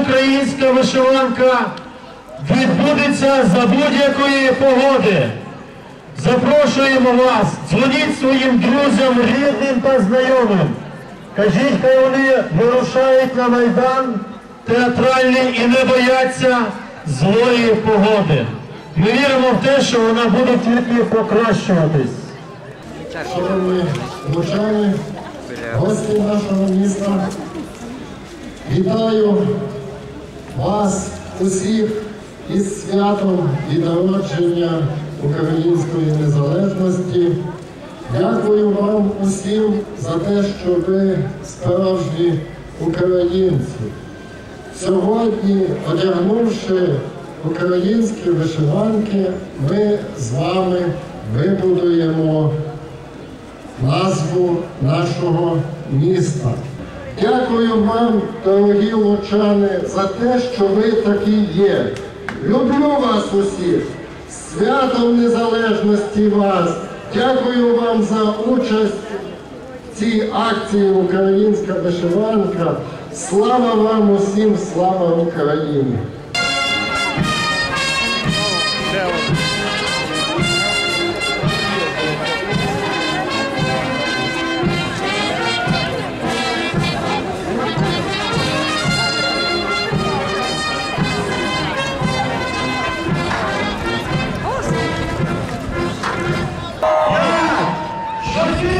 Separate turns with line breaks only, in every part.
українська вишиванка відбудеться за будь-якої погоди. Запрошуємо вас, дзвоніть своїм друзям, рідним та знайомим. Кажіть, хай вони вирушають на Майдан театральний і не бояться злої погоди. Ми віримо в те, що вона буде тільки покращуватись.
Шановні лучани, гості нашого міста, вітаю вас усіх із святом і народження української незалежності. Дякую вам усім за те, що ви справжні українці. Сьогодні, одягнувши українські вишиванки, ми з вами вибудуємо назву нашого міста. Дякую вам, дорогі лучани, за те, що ви такі є. Люблю вас усіх. Святом незалежності вас. Дякую вам за участь в цій акції Українська вишиванка. Слава вам усім, слава Україні!
아, 화이팅!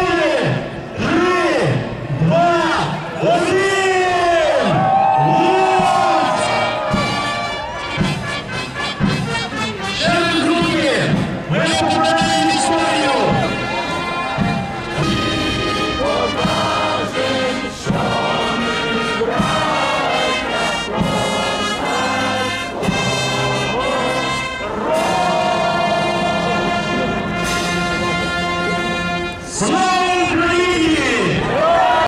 Слава